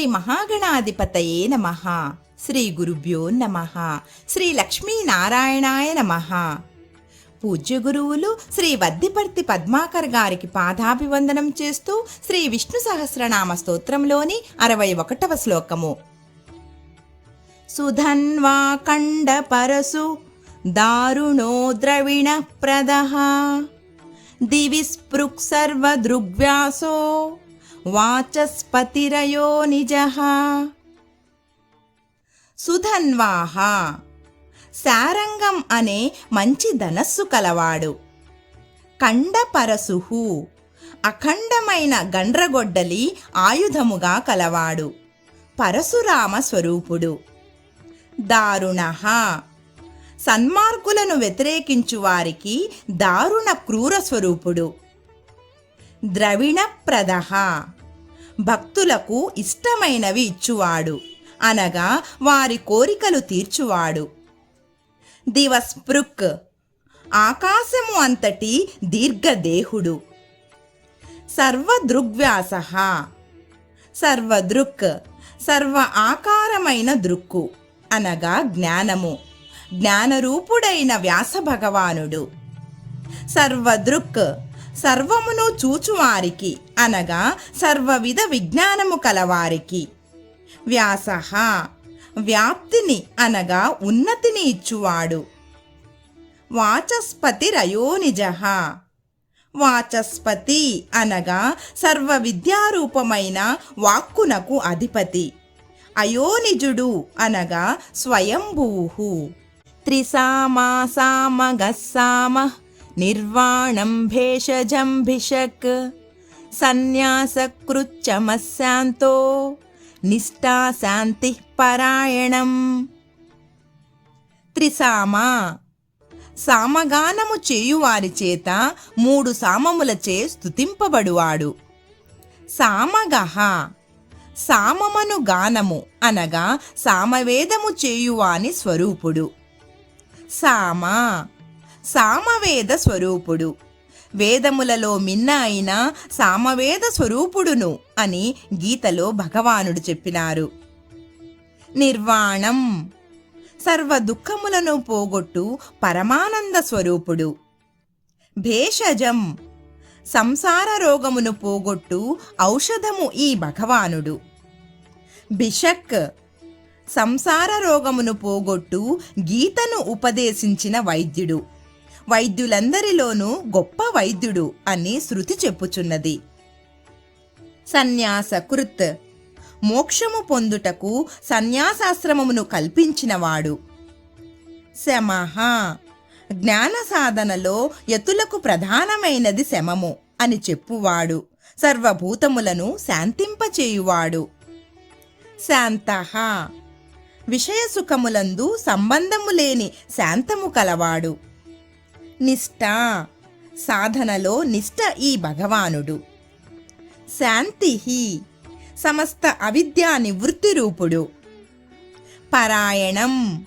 శ్రీ మహాగణాధిపతయే నమ. శ్రీ గురుభ్యో నమ. శ్రీ లక్ష్మీనారాయణాయ నమ. పూజ్య గురువులు శ్రీ వద్దిపర్తి పద్మాకర్ గారికి పాదాభివందనం చేస్తూ శ్రీ విష్ణు సహస్రనామ స్తోత్రంలోని అరవై ఒకటవ శ్లోకము. సుధన్వా కండ పరసు దారుణో ద్రవిణ ప్రదహ దివి స్పృక్ సర్వదృగ్వ్యాసో వాచస్పతిరయో నిజ సుధన్వాహ శారంగం అనే మంచి ధనస్సు కలవాడు కండపరసుహు అఖండమైన గండ్రగొడ్డలి ఆయుధముగా కలవాడు పరశురామ స్వరూపుడు దారుణ సన్మార్గులను వ్యతిరేకించు వారికి దారుణ క్రూర స్వరూపుడు ద్రవిణ ప్రదహ. భక్తులకు ఇష్టమైనవి ఇచ్చువాడు. అనగా వారి కోరికలు తీర్చువాడు. దివస్పృక్ ఆకాశము అంతటి దీర్ఘదేహుడు. సర్వదృగ్వ్యాస. సర్వదృక్. సర్వ ఆకారమైన దృక్కు. అనగా జ్ఞానము. జ్ఞానరూపుడైన వ్యాస భగవానుడు. సర్వదృక్. సర్వమును చూచువారికి అనగా సర్వవిధ విజ్ఞానము కలవారికి. వ్యాస వ్యాప్తిని అనగా ఉన్నతిని ఇచ్చువాడు. వాచస్పతి రయోనిజ వాచస్పతి అనగా సర్వ విద్యారూపమైన వాక్కునకు అధిపతి. అయోనిజుడు అనగా స్వయంభూహు. గస్సామ నిర్వాణం భేషజం భిషక్ సన్యాసకృచ్చమశాంతో నిష్టా శాంతి పరాయణం. త్రిసామా సామగానము చేయువారి చేత మూడు సామములచే స్తుతింపబడువాడు. సామగహ సామమను గానము అనగా సామవేదము చేయువాని స్వరూపుడు. సామ సామవేద స్వరూపుడు. వేదములలో మిన్న అయిన సామవేద స్వరూపుడును అని గీతలో భగవానుడు చెప్పినారు. నిర్వాణం. సర్వ దుఃఖములను పోగొట్టు పరమానంద స్వరూపుడు. భేషజం. సంసార రోగమును పోగొట్టు ఔషధము ఈ భగవానుడు. బిషక్ సంసార రోగమును పోగొట్టు గీతను ఉపదేశించిన వైద్యుడు. వైద్యులందరిలోనూ గొప్ప వైద్యుడు అని శృతి చెప్పుచున్నది. సన్యాసకృత్. మోక్షము పొందుటకు సన్యాసాశ్రమమును కల్పించినవాడు. శమహ జ్ఞాన సాధనలో యతులకు ప్రధానమైనది శమము అని చెప్పువాడు. సర్వభూతములను శాంతింపచేయువాడు. శాంతః. విషయ సుఖములందు సంబంధము లేని శాంతము కలవాడు. నిష్ఠ సాధనలో నిష్ఠ ఈ భగవానుడు. శాంతి సమస్త అవిద్యా నివృత్తి రూపుడు. పరాయణం.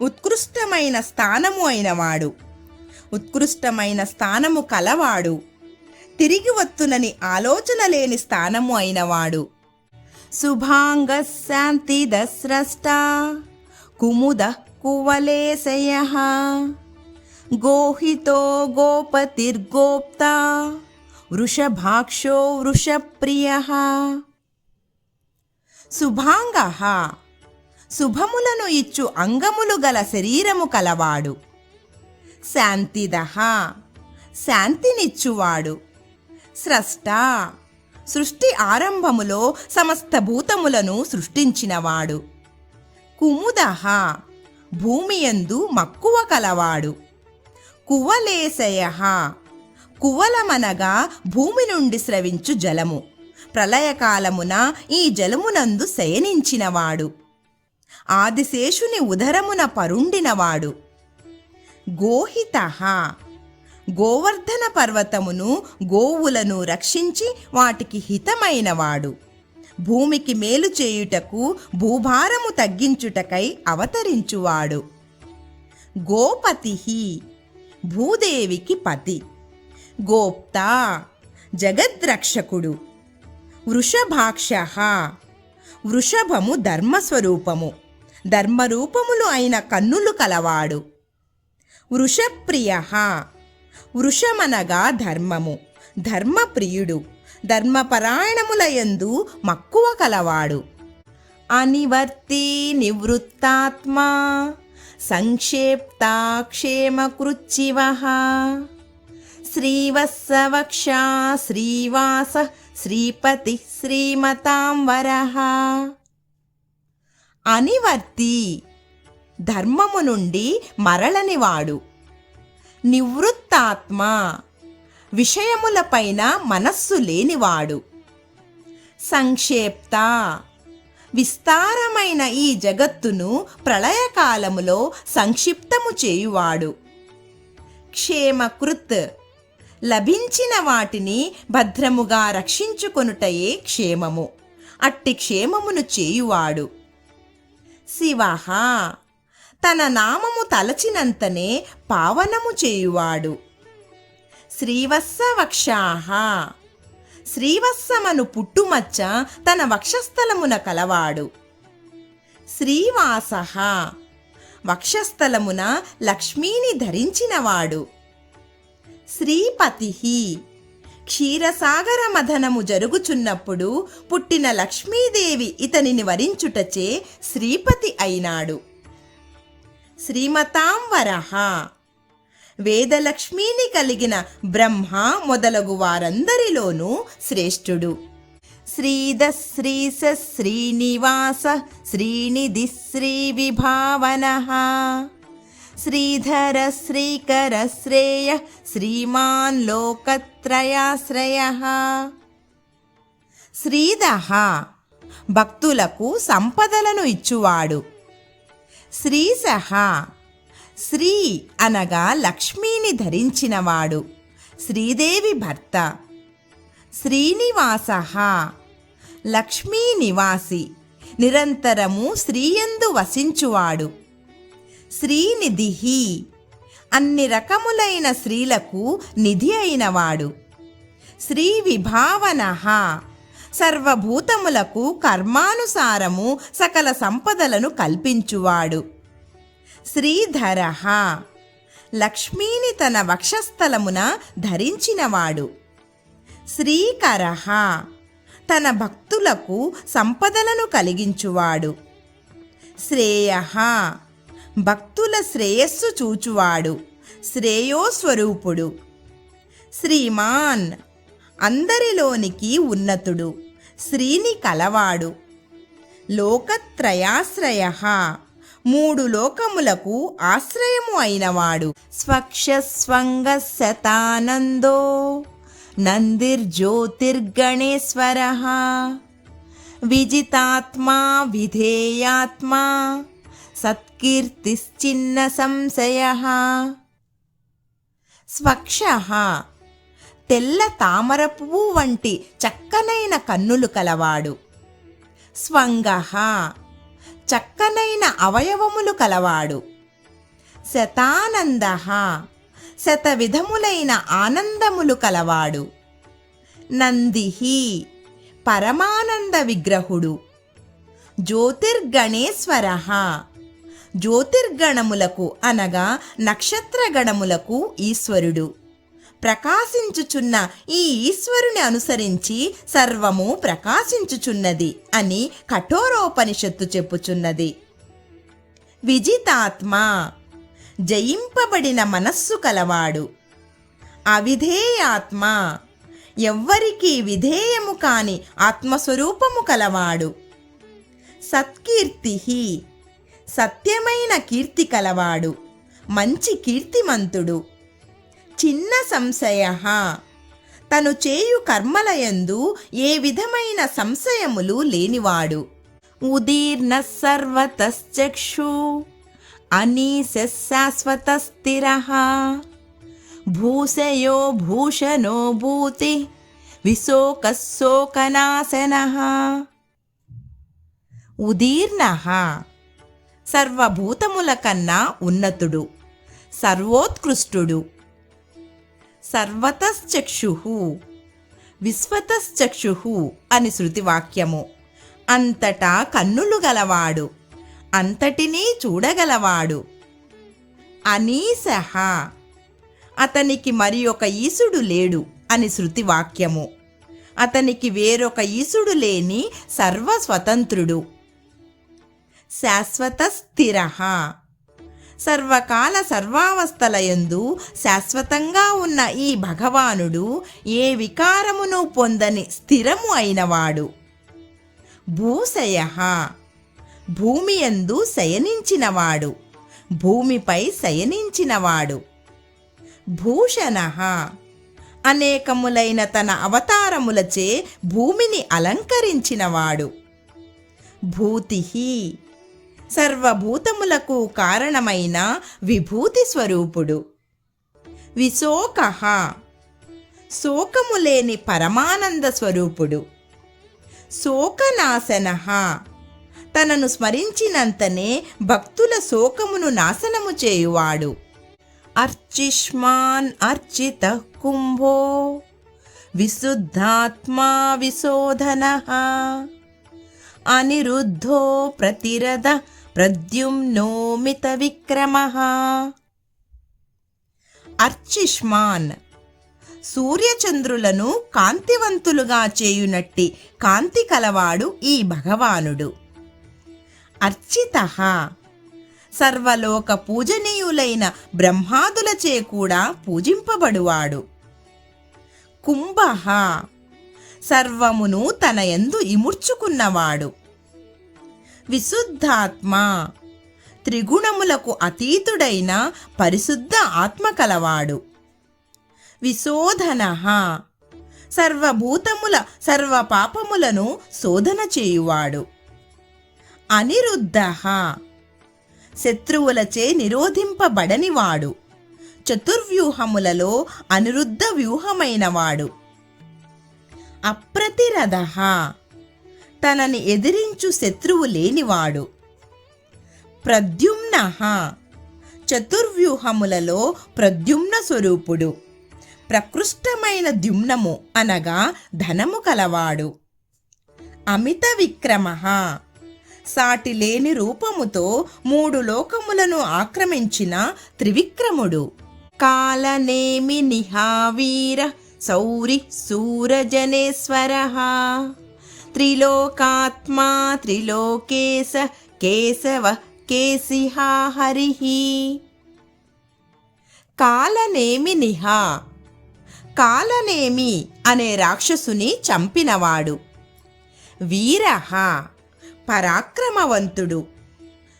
ఉత్కృష్టమైన స్థానము అయినవాడు. ఉత్కృష్టమైన స్థానము కలవాడు. తిరిగి వత్తునని ఆలోచన లేని స్థానము అయినవాడు. శుభాంగ శాంతి దస్రష్ట కుముద కువలేశయ. గోహితో గోపతిర్గోప్త వృషభాక్షో వృషప్రియ. శుభాంగ. శుభములను ఇచ్చు అంగములు గల శరీరము కలవాడు. శాంతిద. శాంతినిచ్చువాడు. స్రష్ట. సృష్టి ఆరంభములో సమస్త భూతములను సృష్టించినవాడు. కుముదహ భూమియందు మక్కువ కలవాడు. కువలేశయ. కువలమనగా భూమి నుండి స్రవించు జలము. ప్రళయకాలమున ఈ జలమునందు శయనించినవాడు. ఆదిశేషుని ఉదరమున పరుండినవాడు. గోహిత. గోవర్ధన పర్వతమును గోవులను రక్షించి వాటికి హితమైనవాడు. భూమికి మేలు చేయుటకు భూభారము తగ్గించుటకై అవతరించువాడు. గోపతి. భూదేవికి పతి. గోప్త జగద్రక్షకుడు. వృషభాక్ష వృషభము ధర్మస్వరూపము. ధర్మరూపములు అయిన కన్నులు కలవాడు. వృషప్రియ వృషమనగా ధర్మము. ధర్మప్రియుడు ధర్మపరాయణములయందు మక్కువ కలవాడు. అనివర్తి నివృత్తాత్మా. సంక్షేప్తాక్షేమకృచ్చివ. శ్రీవత్సవక్షా శ్రీవాస శ్రీపతి శ్రీమతాం వరః అనివర్తి ధర్మము నుండి మరలనివాడు. నివృత్తాత్మ విషయములపైన మనస్సు లేనివాడు. సంక్షేప్త విస్తారమైన ఈ జగత్తును ప్రళయకాలములో సంక్షిప్తము చేయువాడు. క్షేమకృత్ లభించిన వాటిని భద్రముగా రక్షించుకొనుటయే క్షేమము. అట్టి క్షేమమును చేయువాడు. శివహ తన నామము తలచినంతనే పావనము చేయువాడు. శ్రీవత్సవక్షాహ శ్రీవత్సమను పుట్టుమచ్చ తన వక్షస్థలమున కలవాడు. శ్రీవాస. వక్షస్థలమున లక్ష్మీని ధరించినవాడు. శ్రీపతి. క్షీరసాగర మథనము జరుగుచున్నప్పుడు పుట్టిన లక్ష్మీదేవి ఇతనిని వరించుటచే శ్రీపతి అయినాడు. శ్రీమతాంవరః. వేదలక్ష్మిని కలిగిన బ్రహ్మ మొదలగు వారందరిలోనూ శ్రేష్ఠుడు. శ్రీద శ్రీస శ్రీనివాస శ్రీనిధి శ్రీ విభావన శ్రీధర శ్రీకర శ్రేయ శ్రీమాన్ లోకత్రయాశ్రయ. శ్రీదహ భక్తులకు సంపదలను ఇచ్చువాడు. శ్రీసహ శ్రీ అనగా లక్ష్మీని ధరించినవాడు. శ్రీదేవి భర్త. శ్రీనివాస. లక్ష్మీ నివాసి. నిరంతరము శ్రీయందు వసించువాడు. శ్రీనిధి అన్ని రకములైన స్త్రీలకు నిధి అయినవాడు. శ్రీ విభావన. సర్వభూతములకు కర్మానుసారము సకల సంపదలను కల్పించువాడు. శ్రీధర లక్ష్మీని తన వక్షస్థలమున ధరించినవాడు. శ్రీకర తన భక్తులకు సంపదలను కలిగించువాడు. శ్రేయ భక్తుల శ్రేయస్సు చూచువాడు. శ్రేయోస్వరూపుడు. శ్రీమాన్. అందరిలోనికి ఉన్నతుడు. శ్రీని కలవాడు. లోకత్రయాశ్రయ. మూడు లోకములకు ఆశ్రయము అయినవాడు. స్వక్షస్వంగ శతానందో నందిర్జ్యోతిర్గణేశ్వర. విజితాత్మా విధేయాత్మా సత్కీర్తిశ్చిన్న సంశయ స్వక్ష తెల్ల తామర పువ్వు వంటి చక్కనైన కన్నులు కలవాడు. స్వంగ చక్కనైన అవయవములు కలవాడు. శతానంద శత విధములైన ఆనందములు కలవాడు. నందిహి పరమానంద విగ్రహుడు. జ్యోతిర్గణేశ్వర జ్యోతిర్గణములకు అనగా నక్షత్రగణములకు ఈశ్వరుడు. ప్రకాశించుచున్న ఈ ఈశ్వరుని అనుసరించి సర్వము ప్రకాశించుచున్నది అని కఠోరోపనిషత్తు చెప్పుచున్నది. విజితాత్మ జయింపబడిన మనస్సు కలవాడు. అవిధేయాత్మ ఎవ్వరికీ విధేయము కాని ఆత్మస్వరూపము కలవాడు. సత్కీర్తి సత్యమైన కీర్తి కలవాడు. మంచి కీర్తిమంతుడు. చిన్న సంశయ. తను చేయు కర్మలయందు ఏ విధమైన సంశయములు లేనివాడు. ఉదీర్ణ సర్వతశ్చక్షు అనీశాశ్వత స్థిర భూషయో భూషణో భూతి విశోకశోకనాశన. ఉదీర్ణ సర్వభూతముల కన్నా ఉన్నతుడు సర్వోత్కృష్టుడు. సర్వతశ్చక్షు విశ్వతశ్చక్షు అని శృతివాక్యము. అంతటా కన్నులు గలవాడు అంతటినీ చూడగలవాడు. అనీసహ అతనికి మరి ఒక ఈసుడు లేడు అని శృతి వాక్యము అతనికి వేరొక ఈసుడు లేని సర్వస్వతంత్రుడు. శాశ్వత స్థిర సర్వకాల సర్వావస్థలయందు శాశ్వతంగా ఉన్న ఈ భగవానుడు ఏ వికారమును పొందని స్థిరము అయినవాడు. భూశయ. భూమి యందు శయనించినవాడు. భూమిపై శయనించినవాడు. భూషణ. అనేకములైన తన అవతారములచే భూమిని అలంకరించినవాడు. భూతి సర్వభూతములకు కారణమైన విభూతి స్వరూపుడు. విశోక శోకము లేని పరమానంద స్వరూపుడు. శోకనాశన తనను స్మరించినంతనే భక్తుల శోకమును నాశనము చేయువాడు. అర్చిష్మాన్ అర్చిత కుంభో. విశుద్ధాత్మా విశోధన. అనిరుద్ధో ప్రతిరథ. ప్రద్యుమ్నోమిత విక్రమ అర్చిష్మాన్ సూర్యచంద్రులను కాంతివంతులుగా చేయునట్టి కాంతి కలవాడు ఈ భగవానుడు। అర్చిత సర్వలోక పూజనీయులైన బ్రహ్మాదులచే కూడా పూజింపబడువాడు। కుంభ సర్వమును తన యందు ఇముడ్చుకున్నవాడు। విశుద్ధాత్మ. త్రిగుణములకు అతీతుడైన పరిశుద్ధ ఆత్మ కలవాడు. విశోధన. సర్వభూతముల సర్వ పాపములను శోధన చేయువాడు. అనిరుద్ధ. శత్రువులచే నిరోధింపబడనివాడు. చతుర్వ్యూహములలో అనిరుద్ధ వ్యూహమైనవాడు. అప్రతిరథ. తనని ఎదిరించు శత్రువు లేనివాడు. ప్రద్యుమ్న చతుర్వ్యూహములలో ప్రద్యుమ్న స్వరూపుడు. ప్రకృష్టమైన ద్యుమ్నము అనగా ధనము కలవాడు. అమిత విక్రమ సాటి లేని రూపముతో మూడు లోకములను ఆక్రమించిన త్రివిక్రముడు. కాలనేమి నిహావీర సౌరి సూరజనేశ్వర త్రిలోకాత్మా త్రిలోకేశ కేశవ కేశిహా హరి కాలనేమి నిహా? కాలనేమి అనే రాక్షసుని చంపినవాడు. వీరహ పరాక్రమవంతుడు.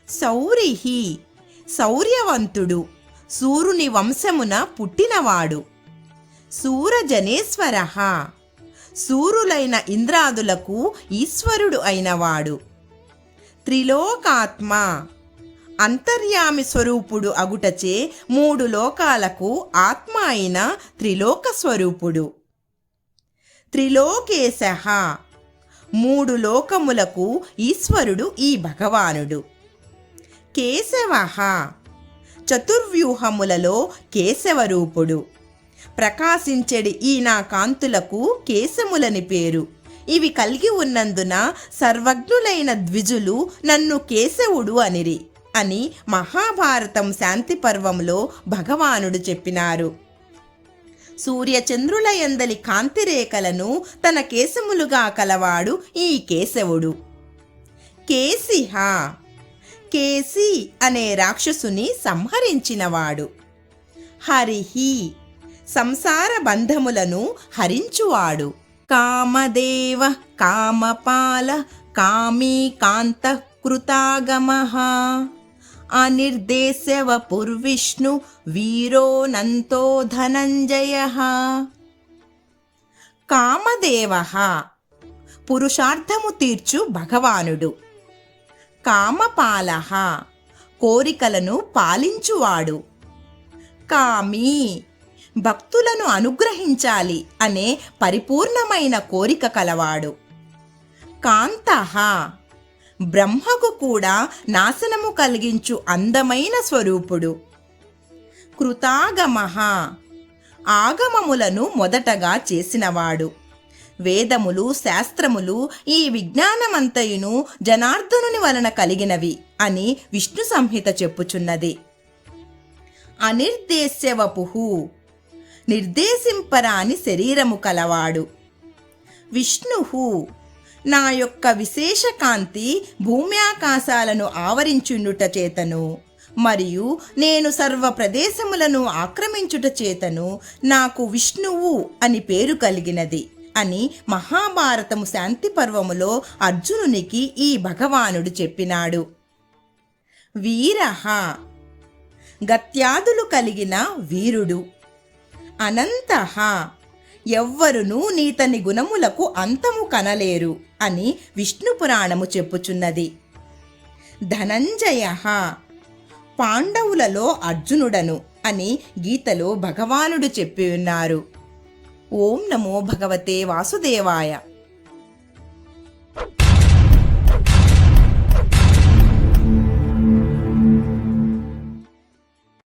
శౌరిహి శౌర్యవంతుడు. సూరుని వంశమున పుట్టినవాడు. సూరజనేశ్వర సూరులైన ఇంద్రాదులకు ఈశ్వరుడు అయినవాడు. త్రిలోకాత్మ అంతర్యామి స్వరూపుడు అగుటచే మూడు లోకాలకు ఆత్మ అయిన త్రిలోక స్వరూపుడు. త్రిలోకేశ మూడు లోకములకు ఈశ్వరుడు ఈ భగవానుడు. కేశవ చతుర్వ్యూహములలో కేశవరూపుడు. ప్రకాశించెడి ఈ నా కాంతులకు కేశములని పేరు. ఇవి కలిగి ఉన్నందున సర్వజ్ఞులైన ద్విజులు నన్ను కేశవుడు అనిరి అని మహాభారతం శాంతి పర్వంలో భగవానుడు చెప్పినారు. సూర్యచంద్రుల ఎందలి కాంతిరేఖలను తన కేశములుగా కలవాడు ఈ కేశవుడు. కేసిహ కేసి అనే రాక్షసుని సంహరించినవాడు. హరిహి సంసార బంధములను హరించువాడు. కామదేవ కామపాల కామీ కాంత కృతాగమ. అనిర్దేశవ పుర్విష్ణు వీరోనంతో ధనంజయ. కామదేవ పురుషార్థము తీర్చు భగవానుడు. కామపాల కోరికలను పాలించువాడు. కామి భక్తులను అనుగ్రహించాలి అనే పరిపూర్ణమైన కోరిక కలవాడు. కాంతః బ్రహ్మకు కూడా నాశనము కలిగించు అందమైన స్వరూపుడు. కృతాగమ ఆగమములను మొదటగా చేసినవాడు. వేదములు శాస్త్రములు ఈ విజ్ఞానమంతయును జనార్దనుని వలన కలిగినవి అని విష్ణు సంహిత చెప్పుచున్నది. అనిర్దేశ్యవపుహు నిర్దేశింపరాని శరీరము కలవాడు. విష్ణుహు నా యొక్క విశేషకాంతి భూమ్యాకాశాలను ఆవరించుండుట చేతను మరియు నేను సర్వ ప్రదేశములను ఆక్రమించుట చేతను నాకు విష్ణువు అని పేరు కలిగినది అని మహాభారతము శాంతి పర్వములో అర్జునునికి ఈ భగవానుడు చెప్పినాడు. వీరహ గత్యాదులు కలిగిన వీరుడు. అనంతః. ఎవ్వరునూ నీతని గుణములకు అంతము కనలేరు అని విష్ణు పురాణము చెప్పుచున్నది. ధనంజయ. పాండవులలో అర్జునుడను అని గీతలో భగవానుడు చెప్పి ఉన్నారు. ఓం నమో భగవతే వాసుదేవాయ.